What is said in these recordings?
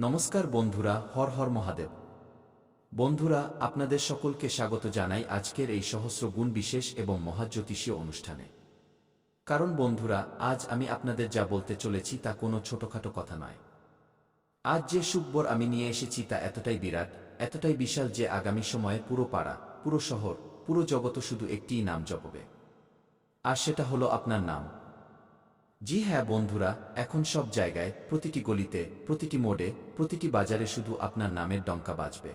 নমস্কার বন্ধুরা, হর হর মহাদেব। বন্ধুরা, আপনাদের সকলকে স্বাগত জানাই আজকের এই সহস্র গুণ বিশেষ এবং মহাজ্যোতিষীয় অনুষ্ঠানে। কারণ বন্ধুরা, আজ আমি আপনাদের যা বলতে চলেছি তা কোনো ছোটখাটো কথা নয়। আজ যে সুখবর আমি নিয়ে এসেছি তা এতটাই বিরাট, এতটাই বিশাল যে আগামী সময়ে পুরো পাড়া, পুরো শহর, পুরো জগৎ শুধু একটিই নাম জপবে। আর সেটা হলো আপনার নাম। জি হ্যাঁ বন্ধুরা, এখন সব জায়গায়, প্রতিটি গলিতে, প্রতিটি মোড়ে, প্রতিটি বাজারে শুধু আপনার নামের ডঙ্কা বাজবে।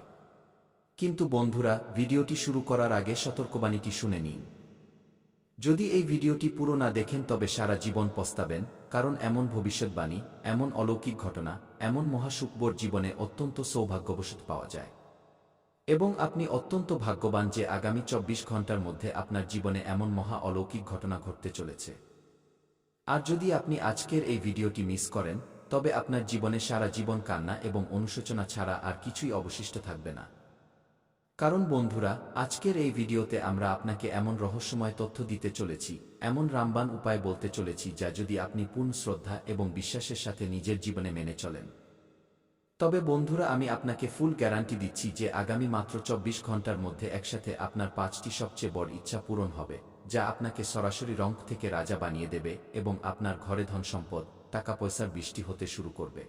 কিন্তু বন্ধুরা, ভিডিওটি শুরু করার আগে সতর্কবাণীটি শুনে নিন। যদি এই ভিডিওটি পুরো না দেখেন তবে সারা জীবন পস্তাবেন, কারণ এমন ভবিষ্যৎবাণী, এমন অলৌকিক ঘটনা, এমন মহাসুকবর জীবনে অত্যন্ত সৌভাগ্যবশত পাওয়া যায়। এবং আপনি অত্যন্ত ভাগ্যবান যে আগামী চব্বিশ ঘণ্টার মধ্যে আপনার জীবনে এমন মহা অলৌকিক ঘটনা ঘটতে চলেছে। আর যদি আপনি আজকের এই ভিডিওটি মিস করেন, তবে আপনার জীবনে সারা জীবন কান্না এবং অনুশোচনা ছাড়া আর কিছুই অবশিষ্ট থাকবে না। কারণ বন্ধুরা, আজকের এই ভিডিওতে আমরা আপনাকে এমন রহস্যময় তথ্য দিতে চলেছি, এমন রামবান উপায় বলতে চলেছি যা যদি আপনি পূর্ণ শ্রদ্ধা এবং বিশ্বাসের সাথে নিজের জীবনে মেনে চলেন। তবে বন্ধুরা, আমি আপনাকে ফুল গ্যারান্টি দিচ্ছি যে আগামী মাত্র চব্বিশ ঘণ্টার মধ্যে একসাথে আপনার পাঁচটি সবচেয়ে বড় ইচ্ছা পূরণ হবে। যা আপনাকে সরাসরি রং থেকে রাজা বানিয়ে দেবে এবং আপনার ঘরে ধন সম্পদ, টাকা পয়সার বৃষ্টি হতে শুরু করবে।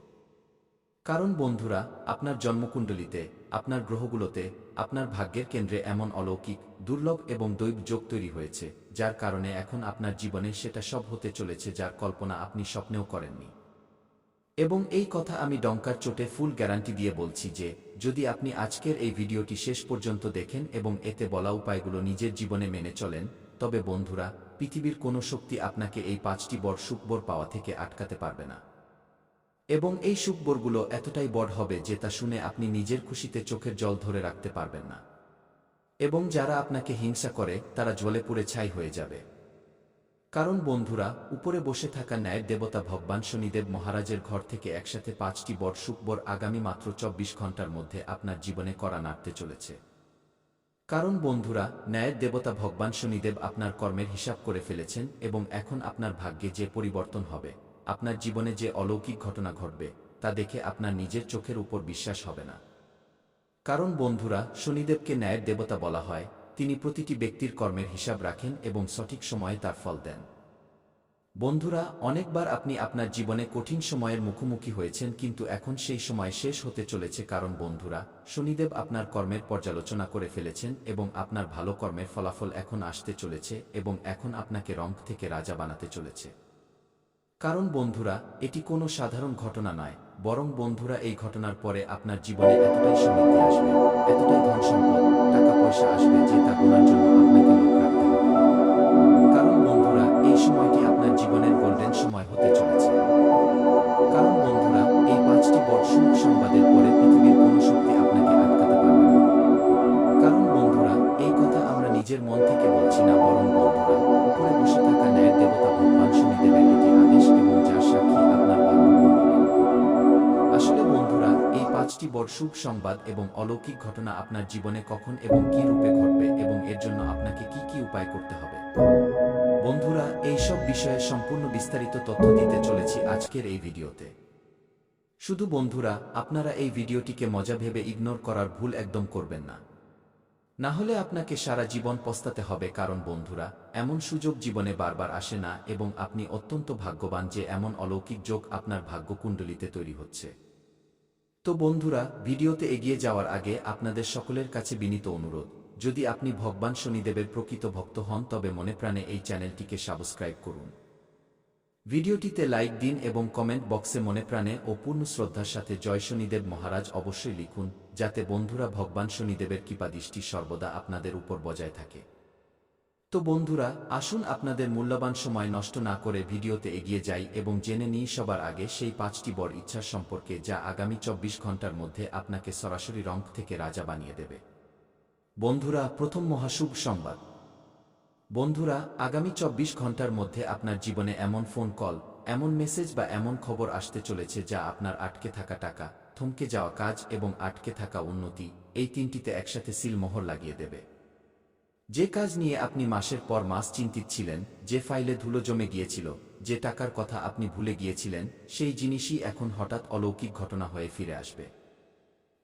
কারণ বন্ধুরা, আপনার জন্মকুণ্ডলিতে, আপনার গ্রহগুলোতে, আপনার ভাগ্যের কেন্দ্রে এমন অলৌকিক, দুর্লভ এবং দৈব যোগ তৈরি হয়েছে, যার কারণে এখন আপনার জীবনে সেটা সব হতে চলেছে যার কল্পনা আপনি স্বপ্নেও করেননি। এবং এই কথা আমি ডঙ্কার চোটে ফুল গ্যারান্টি দিয়ে বলছি যে, যদি আপনি আজকের এই ভিডিওটি শেষ পর্যন্ত দেখেন এবং এতে বলা উপায়গুলো নিজের জীবনে মেনে চলেন তবে বন্ধুরা, পৃথিবীর কোনো শক্তি আপনাকে এই পাঁচটি বড় সুখবর পাওয়া থেকে আটকাতে পারবে না। এবং এই সুখবরগুলো এতটাই বড় হবে যে তা শুনে আপনি নিজের খুশিতে চোখের জল ধরে রাখতে পারবেন না। এবং যারা আপনাকে হিংসা করে, তারা জ্বলে পুড়ে ছাই হয়ে যাবে। কারণ বন্ধুরা, উপরে বসে থাকা ন্যায় দেবতা ভগবান শনিদেব মহারাজের ঘর থেকে একসাথে পাঁচটি বড় সুখবর আগামী মাত্র চব্বিশ ঘণ্টার মধ্যে আপনার জীবনে করা নাড়তে চলেছে। কারণ বন্ধুরা, ন্যায়ের দেবতা ভগবান শনিদেব আপনার কর্মের হিসাব করে ফেলেছেন এবং এখন আপনার ভাগ্যে যে পরিবর্তন হবে, আপনার জীবনে যে অলৌকিক ঘটনা ঘটবে, তা দেখে আপনার নিজের চোখের উপর বিশ্বাস হবে না। কারণ বন্ধুরা, শনিদেবকে ন্যায়ের দেবতা বলা হয়, তিনি প্রতিটি ব্যক্তির কর্মের হিসাব রাখেন এবং সঠিক সময়ে তার ফল দেন। বন্ধুরা, অনেকবার আপনি আপনার জীবনে কঠিন সময়ের মুখোমুখি হয়েছেন কিন্তু এখন সেই সময় শেষ হতে চলেছে কারণ বন্ধুরা, শনিদেব আপনার কর্মের পর্যালোচনা করে ফেলেছেন এবং আপনার ভালো কর্মের ফলাফল এখন আসতে চলেছে এবং এখন আপনাকে রং থেকে রাজা বানাতে চলেছে। কারণ বন্ধুরা, এটি কোনো সাধারণ ঘটনা নয়, বরং বন্ধুরা এই ঘটনার পরে আপনার জীবনে এতটাই সমৃদ্ধি আসবে, এতটাই ধন সম্পদ টাকা পয়সা আসবে যে তা জন্য আপনাকে জীবনের গোল্ডেন সময় হতে চলেছে। কারণ বন্ধুরা, এই পাঁচটি বড় সংবাদের পরে পৃথিবীর কোনো শক্তি আপনাকে আটকাতে পারবে না। কারণ বন্ধুরা, এই কথা আমরা নিজের মন থেকে বলছি না, বরং বন্ধুরা, উপরে বসে থাকা ন্যায়ের দেবতা ভগবান শনিদেবের এটি আদেশ এবং যার সাক্ষী আপনার ভাগ্য। আসলে বন্ধুরা, এই পাঁচটি বড় সংবাদ এবং অলৌকিক ঘটনা আপনার জীবনে কখন এবং কি রূপে ঘটবে এবং এর জন্য আপনাকে কি কি উপায় করতে হবে? বন্ধুরা এই সব বিষয়ে সম্পূর্ণ বিস্তারিত তথ্য দিতে চলেছি আজকের এই ভিডিওতে। শুধু বন্ধুরা, আপনারা এই ভিডিওটিকে মজা ভেবে ইগনোর করার ভুল একদম করবেন না। না হলে আপনাকে সারা জীবন পস্তাতে হবে, কারণ বন্ধুরা, এমন সুযোগ জীবনে বারবার আসে না এবং আপনি অত্যন্ত ভাগ্যবান যে এমন অলৌকিক যোগ আপনার ভাগ্যকুণ্ডলিতে তৈরি হচ্ছে। তো বন্ধুরা, ভিডিওতে এগিয়ে যাওয়ার আগে আপনাদের সকলের কাছে বিনীত অনুরোধ। যদি আপনি ভগবান শনিদেবের প্রকৃত ভক্ত হন, তবে মনে প্রাণে এই চ্যানেলটিকে সাবস্ক্রাইব করুন। ভিডিওটিতে লাইক দিন এবং কমেন্ট বক্সে মনে প্রাণে ও পূর্ণ শ্রদ্ধার সাথে জয় শনিদেব মহারাজ অবশ্যই লিখুন, যাতে বন্ধুরা ভগবান শনিদেবের কৃপাদৃষ্টি সর্বদা আপনাদের উপর বজায় থাকে। তো বন্ধুরা, আসুন আপনাদের মূল্যবান সময় নষ্ট না করে ভিডিওতে এগিয়ে যাই এবং জেনে নিই সবার আগে সেই পাঁচটি বড় ইচ্ছার সম্পর্কে, যা আগামী চব্বিশ ঘণ্টার মধ্যে আপনাকে সরাসরি রং থেকে রাজা বানিয়ে দেবে। বন্ধুরা, প্রথম মহাশুভ সংবাদ। বন্ধুরা, আগামী চব্বিশ ঘণ্টার মধ্যে আপনার জীবনে এমন ফোন কল, এমন মেসেজ বা এমন খবর আসতে চলেছে যা আপনার আটকে থাকা টাকা, থমকে যাওয়া কাজ এবং আটকে থাকা উন্নতি, এই তিনটিতে একসাথে সিলমোহর লাগিয়ে দেবে। যে কাজ নিয়ে আপনি মাসের পর মাস চিন্তিত ছিলেন, যে ফাইলে ধুলো জমে গিয়েছিল, যে টাকার কথা আপনি ভুলে গিয়েছিলেন, সেই জিনিসই এখন হঠাৎ অলৌকিক ঘটনা হয়ে ফিরে আসবে।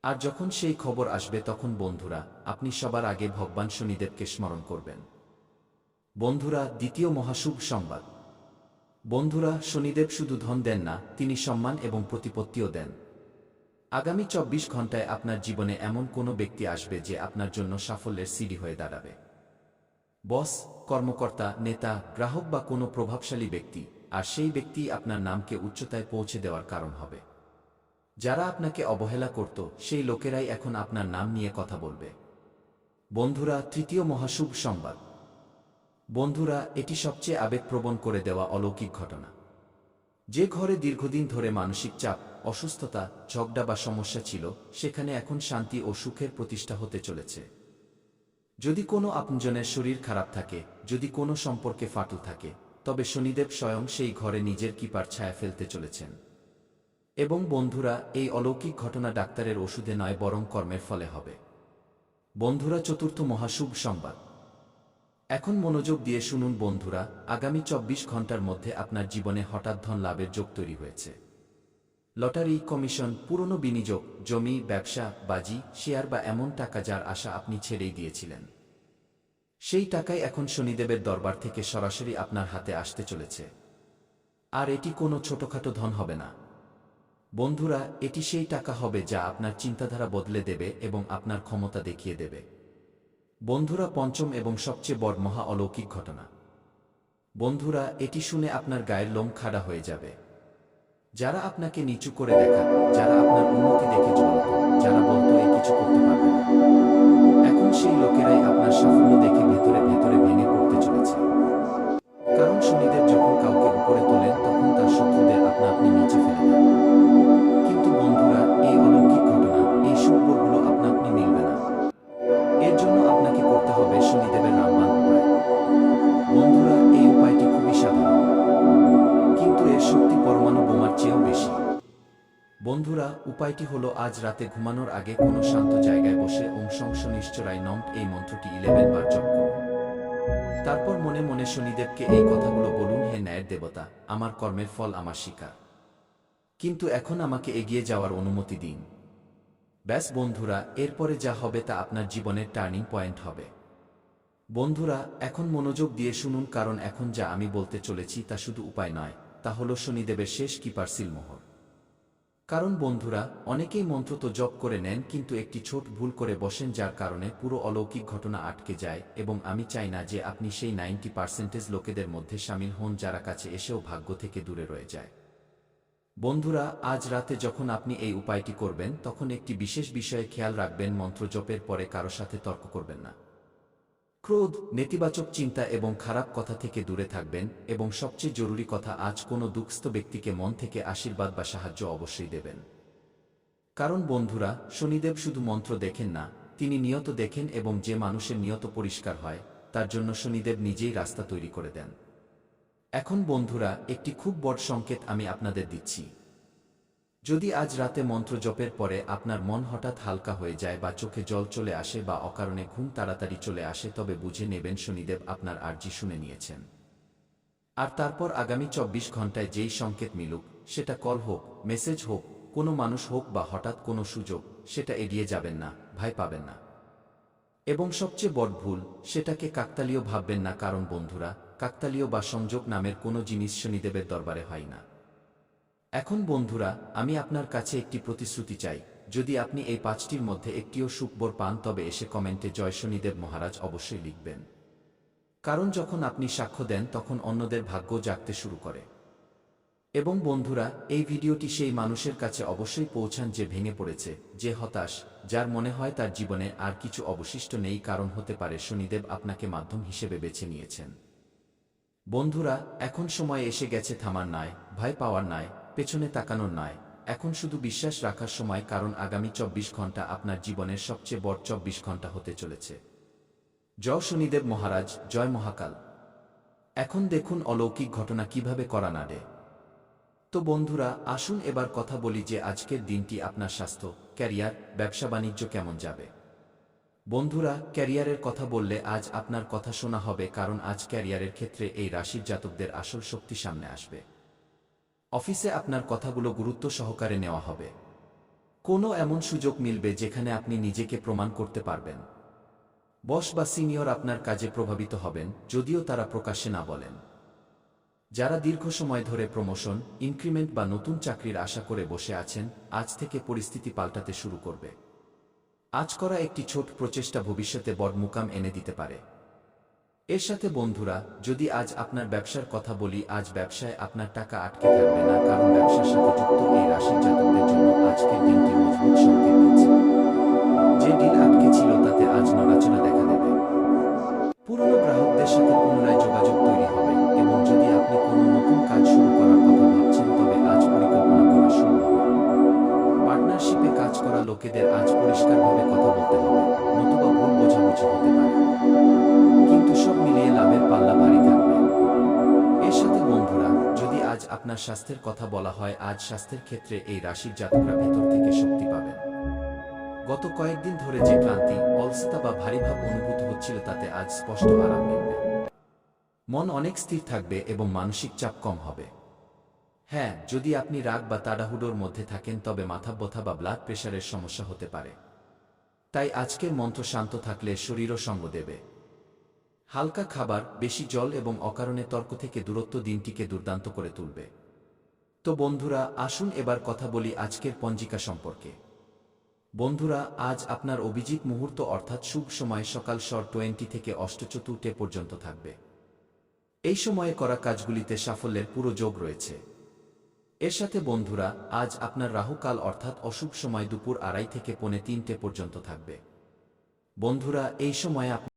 আর যখন সেই খবর আসবে তখন বন্ধুরা, আপনি সবার আগে ভগবান শনিদেবকে স্মরণ করবেন। বন্ধুরা, দ্বিতীয় মহাশুভ সংবাদ। বন্ধুরা, শনিদেব শুধু ধন দেন না, তিনি সম্মান এবং প্রতিপত্তিও দেন। আগামী চব্বিশ ঘন্টায় আপনার জীবনে এমন কোনো ব্যক্তি আসবে যে আপনার জন্য সাফল্যের সিডি হয়ে দাঁড়াবে। বস, কর্মকর্তা, নেতা, গ্রাহক বা কোনো প্রভাবশালী ব্যক্তি, আর সেই ব্যক্তি আপনার নামকে উচ্চতায় পৌঁছে দেওয়ার কারণ হবে। যারা আপনাকে অবহেলা করত, সেই লোকেরাই এখন আপনার নাম নিয়ে কথা বলবে। বন্ধুরা, তৃতীয় মহাশুভ সংবাদ। বন্ধুরা, এটি সবচেয়ে আবেগপ্রবণ করে দেওয়া অলৌকিক ঘটনা। যে ঘরে দীর্ঘদিন ধরে মানসিক চাপ, অসুস্থতা, ঝগড়া বা সমস্যা ছিল, সেখানে এখন শান্তি ও সুখের প্রতিষ্ঠা হতে চলেছে। যদি কোনো আপনজনের শরীর খারাপ থাকে, যদি কোনো সম্পর্কে ফাটল থাকে, তবে শনিদেব স্বয়ং সেই ঘরে নিজের কিপার ছায়া ফেলতে চলেছেন। এবং বন্ধুরা, এই অলৌকিক ঘটনা ডাক্তারের ওষুধে নয়, বরং কর্মের ফলে হবে। বন্ধুরা, চতুর্থ মহাশুভ সংবাদ। এখন মনোযোগ দিয়ে শুনুন বন্ধুরা, আগামী চব্বিশ ঘণ্টার মধ্যে আপনার জীবনে হঠাৎ ধন লাভের যোগ তৈরি হয়েছে। লটারি কমিশন, পুরনো বিনিয়োগ, জমি, ব্যবসা, বাজি, শেয়ার বা এমন টাকা যার আশা আপনি ছেড়েই দিয়েছিলেন। সেই টাকাই এখন শনিদেবের দরবার থেকে সরাসরি আপনার হাতে আসতে চলেছে। আর এটি কোনো ছোটখাটো ধন হবে না। বন্ধুরা, এটি সেই টাকা হবে যা আপনার চিন্তাধারা বদলে দেবে এবং আপনার ক্ষমতা দেখিয়ে দেবে। বন্ধুরা, পঞ্চম এবং সবচেয়ে বড় মহা অলৌকিক ঘটনা। বন্ধুরা, এটি শুনে আপনার গায়ের লোম খাড়া হয়ে যাবে। যারা আপনাকে নিচু করে দেখাত যারা আপনার উন্নতি দেখে চলত যারা বলতো এ কিছু করতে পারবে না। এখন সেই লোকেরাই আপনার সাফল্য দেখে ভেতরে ভেতরে ভেঙে পড়তে চলেছে। কারণ শনিদেব যখন কাউকে উপরে তোলেন, তখন তার শত্রুদের আপনা আপনি নিচে ফেলে দেন। উপায়টি হলো আজ রাতে ঘুমানোর আগে কোনো শান্ত জায়গায় বসে ওম শংস নিশ্চরাই নম্ট এই মন্ত্রটি ইলেভেন বার জপ করুন তারপর মনে মনে শনিদেবকে এই কথাগুলো বলুন, হে ন্যায়ের দেবতা, আমার কর্মের ফল আমার শিকার। কিন্তু এখন আমাকে এগিয়ে যাওয়ার অনুমতি দিন। ব্যাস বন্ধুরা, এরপরে যা হবে তা আপনার জীবনের টার্নিং পয়েন্ট হবে। বন্ধুরা, এখন মনোযোগ দিয়ে শুনুন, কারণ এখন যা আমি বলতে চলেছি তা শুধু উপায় নয়, তা হল শনিদেবের শেষ কিপার সিলমোহর। কারণ বন্ধুরা, অনেকেই মন্ত্র তো জপ করে নেন কিন্তু একটি ছোট ভুল করে বসেন যার কারণে পুরো অলৌকিক ঘটনা আটকে যায় এবং আমি চাই না যে আপনি সেই নাইনটি পার্সেন্টেজ লোকেদের মধ্যে সামিল হন যারা কাছে এসেও ভাগ্য থেকে দূরে রয়ে যায়। বন্ধুরা, আজ রাতে যখন আপনি এই উপায়টি করবেন, তখন একটি বিশেষ বিষয়ে খেয়াল রাখবেন মন্ত্র জপের পরে কারও সাথে তর্ক করবেন না। ক্রোধ, নেতিবাচক চিন্তা এবং খারাপ কথা থেকে দূরে থাকবেন এবং সবচেয়ে জরুরি কথা আজ কোনো দুঃস্থ ব্যক্তিকে মন থেকে আশীর্বাদ বা সাহায্য অবশ্যই দেবেন। কারণ বন্ধুরা, শনিদেব শুধু মন্ত্র দেখেন না, তিনি নিয়ত দেখেন এবং যে মানুষের নিয়ত পরিষ্কার হয়, তার জন্য শনিদেব নিজেই রাস্তা তৈরি করে দেন। এখন বন্ধুরা, একটি খুব বড় সংকেত আমি আপনাদের দিচ্ছি। যদি আজ রাতে মন্ত্র জপের পরে আপনার মন হঠাৎ হালকা হয়ে যায় বা চোখে জল চলে আসে বা অকারণে ঘুম তাড়াতাড়ি চলে আসে, তবে বুঝে নেবেন শনিদেব আপনার আর্জি শুনে নিয়েছেন। আর তারপর আগামী চব্বিশ ঘন্টায় যেই সংকেত মিলুক, সেটা কল হোক, মেসেজ হোক, কোনো মানুষ হোক বা হঠাৎ কোনো সুযোগ, সেটা এড়িয়ে যাবেন না ভাই পাবেন না। এবং সবচেয়ে বড় ভুল, সেটাকে কাকতালীয় ভাববেন না, কারণ বন্ধুরা, কাকতালীয় বা সংযোগ নামের কোনো জিনিস শনিদেবের দরবারে হয় না। এখন বন্ধুরা, আমি আপনার কাছে একটি প্রতিশ্রুতি চাই। যদি আপনি এই পাঁচটির মধ্যে একটিও সুখবর পান, তবে এসে কমেন্টে জয় শনিদেব মহারাজ অবশ্যই লিখবেন। কারণ যখন আপনি সাক্ষ্য দেন, তখন অন্যদের ভাগ্য জাগতে শুরু করে। এবং বন্ধুরা, এই ভিডিওটি সেই মানুষের কাছে অবশ্যই পৌঁছান যে ভেঙে পড়েছে, যে হতাশ, যার মনে হয় তার জীবনে আর কিছু অবশিষ্ট নেই, কারণ হতে পারে শনিদেব আপনাকে মাধ্যম হিসেবে বেছে নিয়েছেন। বন্ধুরা, এখন সময় এসে গেছে থামার নয় ভয় পাওয়ার নয় পেছনে তাকানোর নয়। এখন শুধু বিশ্বাস রাখার সময়, কারণ আগামী চব্বিশ ঘণ্টা আপনার জীবনের সবচেয়ে বড় চব্বিশ ঘণ্টা হতে চলেছে। জয় শনিদেব মহারাজ, জয় মহাকাল। এখন দেখুন অলৌকিক ঘটনা কীভাবে করা নাড়ে তো বন্ধুরা, আসুন এবার কথা বলি যে আজকের দিনটি আপনার স্বাস্থ্য, ক্যারিয়ার, ব্যবসা বাণিজ্য কেমন যাবে। বন্ধুরা, ক্যারিয়ারের কথা বললে আজ আপনার কথা শোনা হবে, কারণ আজ ক্যারিয়ারের ক্ষেত্রে এই রাশির জাতকদের আসল শক্তি সামনে আসবে। অফিসে আপনার কথাগুলো গুরুত্ব সহকারে নেওয়া হবে। কোনো এমন সুযোগ মিলবে যেখানে আপনি নিজেকে প্রমাণ করতে পারবেন। বস বা সিনিয়র আপনার কাজে প্রভাবিত হবেন, যদিও তারা প্রকাশ্যে না বলেন। যারা দীর্ঘ সময় ধরে প্রমোশন, ইনক্রিমেন্ট বা নতুন চাকরির আশা করে বসে আছেন, আজ থেকে পরিস্থিতি পাল্টাতে শুরু করবে। আজ করা একটি ছোট প্রচেষ্টা ভবিষ্যতে বড় মুকাম এনে দিতে পারে। এর সাথে বন্ধুরা, যদি আজ আপনার ব্যবসার কথা বলি, আজ ব্যবসায় আপনার টাকা আটকে থাকবে না, কারণ ব্যবসার সাথে যুক্ত এই রাশির জাতকদের জন্য আজকের দিনটি মজবুত সংকেত দিচ্ছে। যে ডিল আটকে ছিল, তাতে আজ নড়াচড়া দেখা দেবে। পুরনো গ্রাহকদের সাথে পুনরায় যোগাযোগ তৈরি হবে এবং যদি আপনি কোনো নতুন কাজ শুরু করার কথা ভাবছেন, তবে আজ পরিকল্পনা করা শুরু হবে পার্টনারশিপে কাজ করা লোকেদের আজ পরিষ্কারভাবে কথা বলতে হবে, নতুবা ভুল বোঝাবুঝি হতে পারে। কিন্তু সব মিলিয়ে লাভের পাল্লা ভারী থাকবে। এর সাথে বন্ধুরা, যদি আজ আপনার স্বাস্থ্যের কথা বলা হয়, আজ স্বাস্থ্যের ক্ষেত্রে এই রাশির জাতকরা ভেতর থেকে শক্তি পাবেন। গত কয়েকদিন ধরে যে ক্লান্তি, অলসতা বা ভারী ভাব অনুভূত হচ্ছিল তাতে আজ স্পষ্ট আরাম মিলবে। মন অনেক স্থির থাকবে এবং মানসিক চাপ কম হবে। হ্যাঁ যদি আপনি রাগ বা তাড়াহুড়োর মধ্যে থাকেন, তবে মাথা ব্যথা বা ব্লাড প্রেশারের সমস্যা হতে পারে। তাই আজকের মন্ত্র শান্ত থাকলে শরীরও সঙ্গ দেবে। হালকা খাবার, বেশি জল এবং অকারণে তর্ক থেকে দূরত্ব দিনটিকে দুর্দান্ত করে তুলবে। তো বন্ধুরা, আসুন এবার কথা বলি আজকের পঞ্জিকা সম্পর্কে। বন্ধুরা, আজ আপনার অভিজিৎ মুহূর্ত অর্থাৎ শুভ সময় সকাল সর টোয়েন্টি থেকে অষ্টচতুর্থে পর্যন্ত থাকবে। এই সময়ে করা কাজগুলিতে সাফল্যের পুরো যোগ রয়েছে। এর সাথে বন্ধুরা, আজ আপনার রাহুকাল অর্থাৎ অশুভ সময় দুপুর আড়াই থেকে পৌনে তিনটে পর্যন্ত থাকবে। বন্ধুরা, এই সময়ে